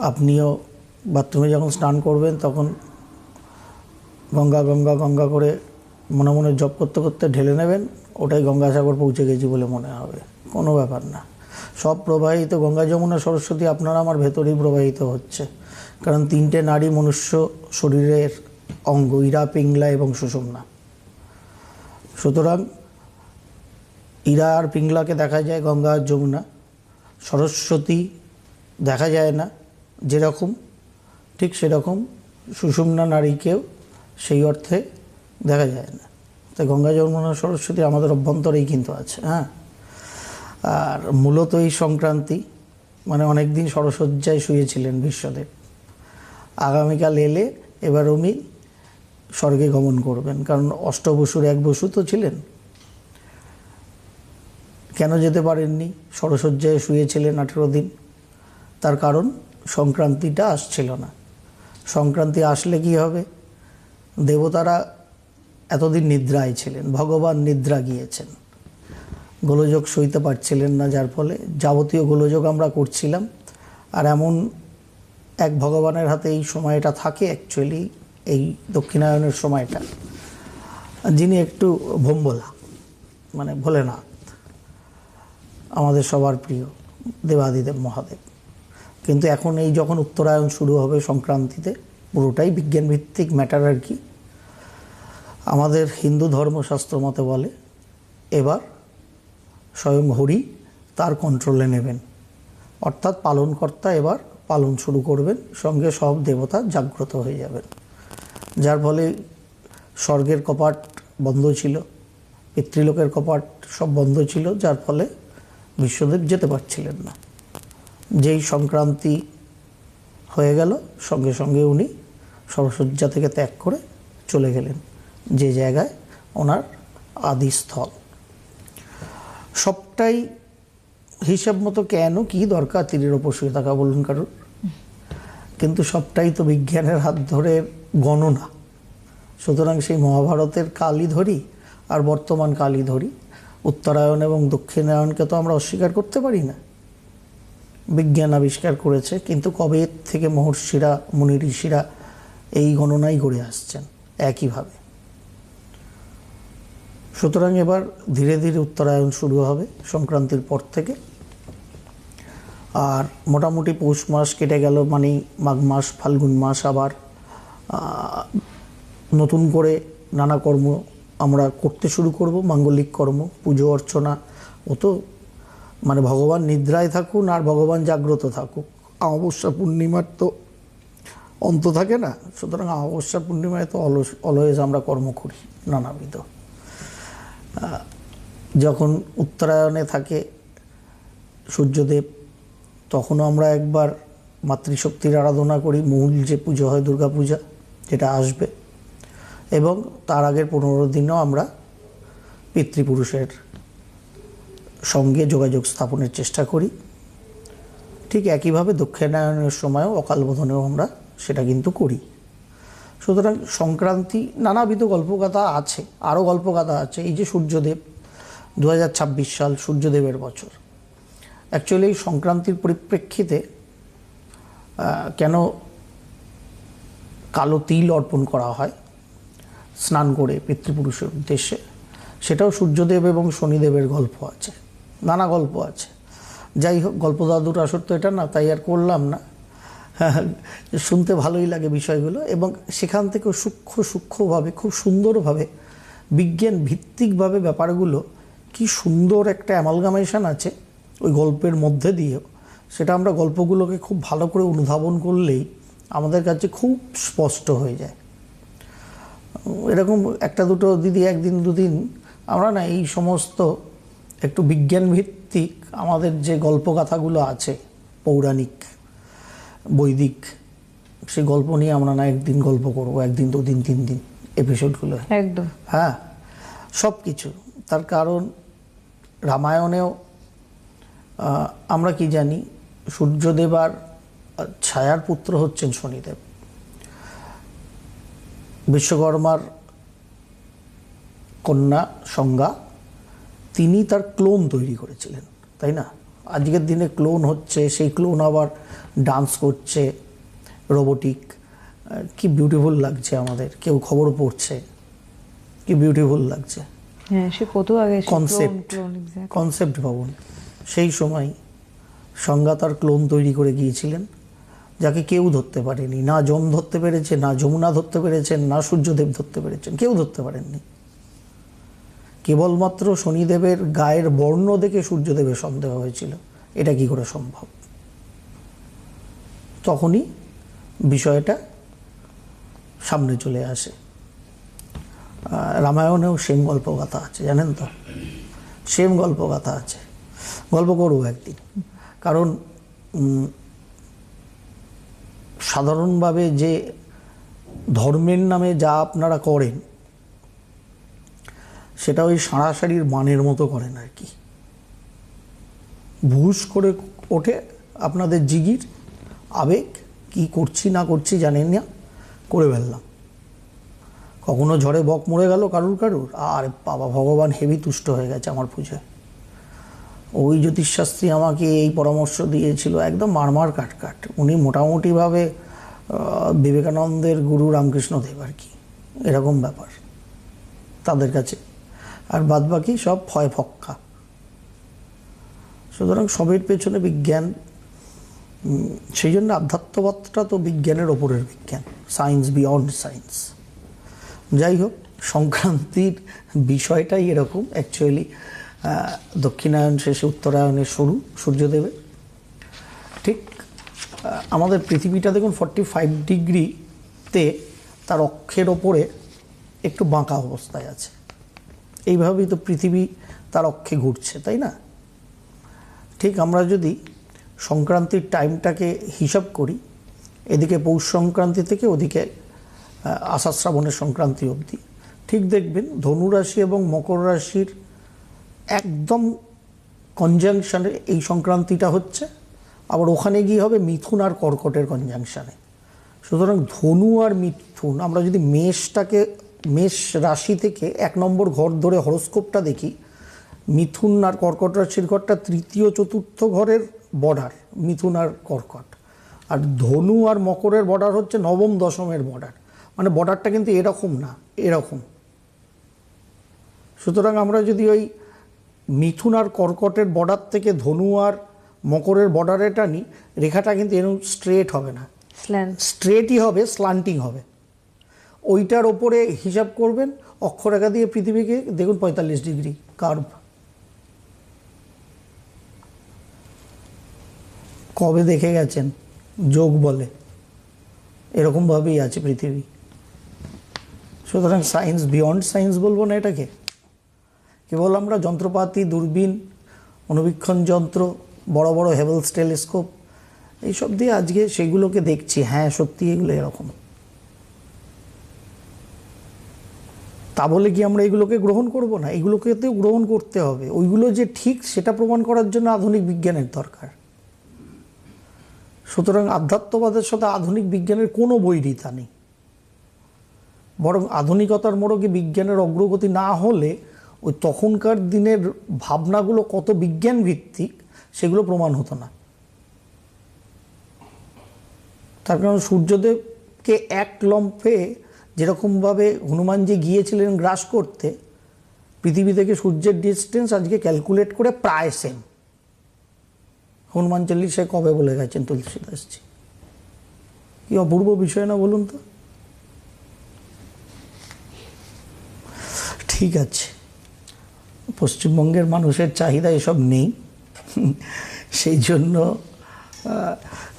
আপনিও বাথরুমে যখন স্নান করবেন, তখন গঙ্গা গঙ্গা গঙ্গা করে মনে মনে জপ করতে করতে ঢেলে নেবেন, ওটাই গঙ্গাসাগর পৌঁছে গেছি বলে মনে হবে। কোনো ব্যাপার না। সব প্রবাহিত, গঙ্গা যমুনা, সরস্বতী আপনারা আমার ভেতরেই প্রবাহিত হচ্ছে। কারণ তিনটে নারী মনুষ্য শরীরের অঙ্গ, ইরা, পিংলা এবং সুষুম্না। সুতরাং ইরা আর পিংলাকে দেখা যায়, গঙ্গা আর যমুনা। সরস্বতী দেখা যায় না। যেরকম, ঠিক সেরকম সুষুম্না নারীকেও সেই অর্থে দেখা যায় না। তাই গঙ্গা যমুনা সরস্বতী আমাদের অভ্যন্তরেই কিন্তু আছে হ্যাঁ? আর মূলত এই সংক্রান্তি মানে অনেক দিন সরসজ্জায় শুয়েছিলেন বিশ্বদেব। আগামীকাল এলে এবার উনি স্বর্গে গমন করবেন, কারণ অষ্টবসুর এক বসু তো ছিলেন। কেন যেতে পারেননি? সরসজ্জায় শুয়েছিলেন আঠেরো দিন। তার কারণ সংক্রান্তিটা আসছিল না। সংক্রান্তি আসলে কি হবে? দেবতারা এতদিন নিদ্রায় ছিলেন, ভগবান নিদ্রা গিয়েছেন। গোলযোগ সইতে পারছিলেন না, যার ফলে যাবতীয় গোলযোগ আমরা করছিলাম। আর এমন এক ভগবানের হাতে এই সময়টা থাকে অ্যাকচুয়ালি এই দক্ষিণায়নের সময়টা। যিনি একটু ভোম্বলা মানে ভোলেনাথ, আমাদের সবার প্রিয় দেবাদিদেব মহাদেব। কিন্তু এখন এই যখন উত্তরায়ণ শুরু হবে সংক্রান্তিতে, পুরোটাই বিজ্ঞান ভিত্তিক ম্যাটার আর কি। আমাদের হিন্দু ধর্মশাস্ত্র মতে বলে, এবার স্বয়ং হরি তার কন্ট্রোলে নেবেন। অর্থাৎ পালনকর্তা এবার পালন শুরু করবেন, সঙ্গে সব দেবতা জাগ্রত হয়ে যাবেন। যার ফলে স্বর্গের কপাট বন্ধ ছিল, পিতৃলোকের কপাট সব বন্ধ ছিল, যার ফলে বিশ্বদেব যেতে পারছিলেন না। যেই সংক্রান্তি হয়ে গেল, সঙ্গে সঙ্গে উনি সরসজ্জা থেকে ত্যাগ করে চলে গেলেন যে জায়গায় ওনার আদিস্থল সবটাই হিসাব মতো কেন, কি দরকার তীরের ওপর শুয়ে থাকা বলুন কারণ কিন্তু সবটাই তো বিজ্ঞানের হাত ধরে গণনা। সুতরাং সেই মহাভারতের কালই ধরি আর বর্তমান কালই ধরি। উত্তরায়ণ এবং দক্ষিণায়নকে তো আমরা অস্বীকার করতে পারি না। বিজ্ঞান আবিষ্কার করেছে, কিন্তু কবে থেকে মহর্ষিরা, মুনি ঋষিরা এই গণনাই করে আসছেন? একইভাবে। সুতরাং এবার ধীরে ধীরে উত্তরায়ণ শুরু হবে সংক্রান্তির পর থেকে। আর মোটামুটি পৌষ মাস কেটে গেল মানে মাঘ মাস, ফাল্গুন মাস আবার নতুন করে নানা কর্ম আমরা করতে শুরু করব, মাঙ্গলিক কর্ম, পুজো অর্চনা, ও তো মানে ভগবান নিদ্রায় থাকুন আর ভগবান জাগ্রত থাকুক। অমাবস্যা পূর্ণিমার তো অন্ত থাকে না, সুতরাং অমাবস্যা পূর্ণিমায় তো অলস অলওয়েজ আমরা কর্ম করি নানাবিধ। যখন উত্তরায়ণে থাকে সূর্যদেব, তখনও আমরা একবার মাতৃশক্তির আরাধনা করি, মূল যে পুজো হয় দুর্গা পূজা, যেটা আসবে। এবং তার আগের পনেরো দিনও আমরা পিতৃপুরুষের সঙ্গে যোগাযোগ স্থাপনের চেষ্টা করি। ঠিক একইভাবে দক্ষিণায়নের সময়ও অকালবোধনেও আমরা সেটা কিন্তু করি। সুতরাং সংক্রান্তি নানাবিধ গল্পকথা আছে, আরও গল্পকথা আছে। এই যে সূর্যদেব দু হাজার ছাব্বিশ সাল সূর্যদেবের বছর। অ্যাকচুয়ালি এই সংক্রান্তির পরিপ্রেক্ষিতে কেন কালো তিল অর্পণ করা হয়, স্নান করে পিতৃপুরুষের উদ্দেশ্যে, সেটাও সূর্যদেব এবং শনিদেবের গল্প আছে। নানা গল্প আছে। যাই হোক, গল্প দাদুর আসর তো এটা না, তাই আর করলাম না। শুনতে ভালোই লাগে বিষয়গুলো এবং সেখান থেকে সূক্ষ্ম সূক্ষ্মভাবে, খুব সুন্দরভাবে, বিজ্ঞান ভিত্তিকভাবে ব্যাপারগুলো কি সুন্দর একটা অ্যামালগামেশন আছে ওই গল্পের মধ্যে দিয়েও। সেটা আমরা গল্পগুলোকে খুব ভালো করে অনুধাবন করলেই আমাদের কাছে খুব স্পষ্ট হয়ে যায়। এরকম একটা দুটো দিদি, একদিন দুদিন আমরা না এই সমস্ত একটু বিজ্ঞান ভিত্তিক আমাদের যে গল্পগাথাগুলো আছে পৌরাণিক বৈদিক সেই গল্প নিয়ে আমরা না একদিন গল্প করব একদিন দুদিন তিন দিন এপিসোডগুলো একদম। হ্যাঁ সব কিছু তার কারণ রামায়ণেও আমরা কি জানি সূর্যদেব আর ছায়ার পুত্র হচ্ছেন শনিদেব। বিশ্বকর্মার কন্যা সংজ্ঞা তিনি তার ক্লোন তৈরি করেছিলেন তাই না? আজকের দিনে ক্লোন হচ্ছে সেই ক্লোন আবার ডান্স করছে রোবোটিক। কি বিউটিফুল লাগছে আমাদের কেউ খবর পড়ছে। কি বিউটিফুল লাগছে। হ্যাঁ সে কত আগে exactly. কনসেপ্ট ভবন। সেই সময় সংজ্ঞা তার ক্লোন তৈরি করে গিয়েছিলেন যাকে কেউ ধরতে পারেনি। না যম ধরতে পেরেছে না যমুনা ধরতে পেরেছেন না সূর্যদেব ধরতে পেরেছেন কেউ ধরতে পারেননি। কেবলমাত্র শনিদেবের গায়ের বর্ণ দেখে সূর্যদেবের সন্দেহ হয়েছিল। এটা কি করে সম্ভব? তখনই বিষয়টা সামনে চলে আসে। রামায়ণেও সেম গল্পগাথা আছে, জানেন তো? সেম গল্পগাথা আছে। গল্প করব একদিন। কারণ সাধারণভাবে যে ধর্মের নামে যা আপনারা করেন সেটা ওই সাঁড়াশাড়ির মানের মতো করেন আর কি। ভুস করে ওঠে আপনাদের জিগির, আবেগ, কি করছি না করছি জানেন না, করে ফেললাম। কখনো ঝড়ে বক মরে গেল কারুর কারুর, আর বাবা, ভগবান হেভি তুষ্ট হয়ে গেছে আমার পুজোয়। ওই জ্যোতিষশাস্ত্রী আমাকে এই পরামর্শ দিয়েছিল, একদম মারমার কাট কাট। উনি মোটামুটিভাবে বিবেকানন্দের গুরু রামকৃষ্ণ দেব আর কি। এরকম ব্যাপার। তাদের কাছে আর বাদবাকি সব ভয় ফক্কা। সুতরাং সবের পেছনে বিজ্ঞান সেই জন্য আধ্যাত্মবাদটা তো বিজ্ঞানের ওপরের বিজ্ঞান সায়েন্স বিয়ন্ড সায়েন্স যাই হোক, সংক্রান্তির বিষয়টাই এরকম। অ্যাকচুয়ালি দক্ষিণায়ন শেষে উত্তরায়ণের শুরু, সূর্যদেবের। ঠিক আমাদের পৃথিবীটা দেখুন ফর্টি ফাইভ ডিগ্রিতে তার অক্ষের ওপরে একটু বাঁকা অবস্থায় আছে। এইভাবেই তো পৃথিবী তার অক্ষে ঘুরছে, তাই না? ঠিক আমরা যদি সংক্রান্তির টাইমটাকে হিসাব করি, এদিকে পৌষ সংক্রান্তি থেকে ওদিকে আষাঢ় শ্রাবণের সংক্রান্তি অবধি, ঠিক দেখবেন ধনু রাশি এবং মকর রাশির একদম কনজাংশনে এই সংক্রান্তিটা হচ্ছে, আবার ওখানে গিয়ে হবে মিথুন আর কর্কটের কনজাংশনে সুতরাং ধনু আর মিথুন, আমরা যদি মেষটাকে মেষ রাশি থেকে এক নম্বর ঘর ধরে হরস্কোপটা দেখি। মিথুন আর কর্কট রাশির ঘরটা তৃতীয় চতুর্থ ঘরের বর্ডার মিথুন আর কর্কট। আর ধনু আর মকরের বর্ডার হচ্ছে নবম দশমের বর্ডার। মানে বর্ডারটা কিন্তু এরকম না এরকম। সুতরাং আমরা যদি ওই মিথুন আর কর্কটের বর্ডার থেকে ধনু আর মকরের বর্ডারে টানি রেখাটা কিন্তু এরকম স্ট্রেট হবে না. স্ট্রেটই হবে স্লান্টিং হবে। ওইটার ওপরে হিসাব করবেন অক্ষরেখা দিয়ে পৃথিবীকে, দেখুন পঁয়তাল্লিশ ডিগ্রি কার্ভ কবে দেখে গেছেন? যোগ বলে। এরকমভাবেই আছে পৃথিবী। সুতরাং সায়েন্স বিয়ন্ড সায়েন্স বলব না এটাকে। কেবল আমরা যন্ত্রপাতি, দূরবীন, অনুবীক্ষণ যন্ত্র, বড় বড় হেভেলস টেলিস্কোপ এইসব দিয়ে আজকে সেগুলোকে দেখছি। হ্যাঁ সত্যি এগুলো এরকম। তা বলে কি আমরা এগুলোকে গ্রহণ করব না? এগুলোকেতেও গ্রহণ করতে হবে। ওইগুলো যে ঠিক সেটা প্রমাণ করার জন্য আধুনিক বিজ্ঞানের দরকার। সুতরাং আধ্যাত্মবাদের সাথে আধুনিক বিজ্ঞানের কোনো বৈরিতা নেই। বরং আধুনিকতার মোড়কে বিজ্ঞানের অগ্রগতি না হলে ওই তখনকার দিনের ভাবনাগুলো কত বিজ্ঞান ভিত্তিক সেগুলো প্রমাণ হতো না। তার কারণ সূর্যদেবকে এক লম্ফে যেরকমভাবে হনুমানজি গিয়েছিলেন গ্রাস করতে, পৃথিবী থেকে সূর্যের ডিস্টেন্স আজকে ক্যালকুলেট করে প্রায় সেম হনুমান চল্লিশে কবে বলে গেছেন তুলসীদাসজি? কি অপূর্ব বিষয় না বলুন তো? ঠিক আছে। পশ্চিমবঙ্গের মানুষের চাহিদা এসব নেই। সেই জন্য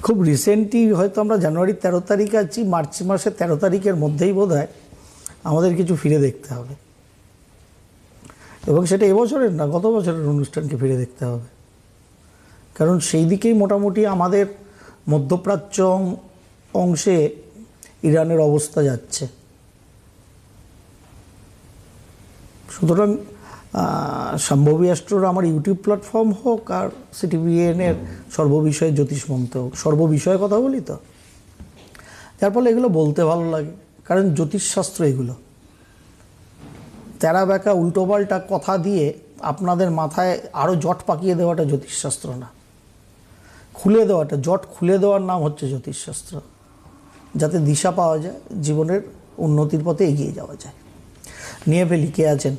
খুব রিসেন্টলি হয়তো আমরা জানুয়ারির তেরো তারিখ আছি, মার্চ মাসের তেরো তারিখের মধ্যেই বোধ হয় আমাদের কিছু ফিরে দেখতে হবে। এবং সেটা এবছরের না, গত বছরের অনুষ্ঠানকে ফিরে দেখতে হবে। কারণ সেই দিকেই মোটামুটি আমাদের মধ্যপ্রাচ্য অংশে ইরানের অবস্থা যাচ্ছে। সুতরাং সম্ভবী অ্যাস্ট্রোর আমার ইউটিউব প্ল্যাটফর্ম হোক আর সিটিভিএনের সর্ববিষয়ে জ্যোতিষ মন্ত্র হোক, সর্ববিষয়ে কথা বলি তো। যার ফলে এগুলো বলতে ভালো লাগে, কারণ জ্যোতিষশাস্ত্র এগুলো। তেরা বেঁকা উল্টোপাল্টা কথা দিয়ে আপনাদের মাথায় আরও জট পাকিয়ে দেওয়াটা জ্যোতিষশাস্ত্র না। খুলে দেওয়াটা, জট খুলে দেওয়ার নাম হচ্ছে জ্যোতিষশাস্ত্র, যাতে দিশা পাওয়া যায়, জীবনের উন্নতির পথে এগিয়ে যাওয়া যায়। নিয়ে ফেলি, কে আছেন?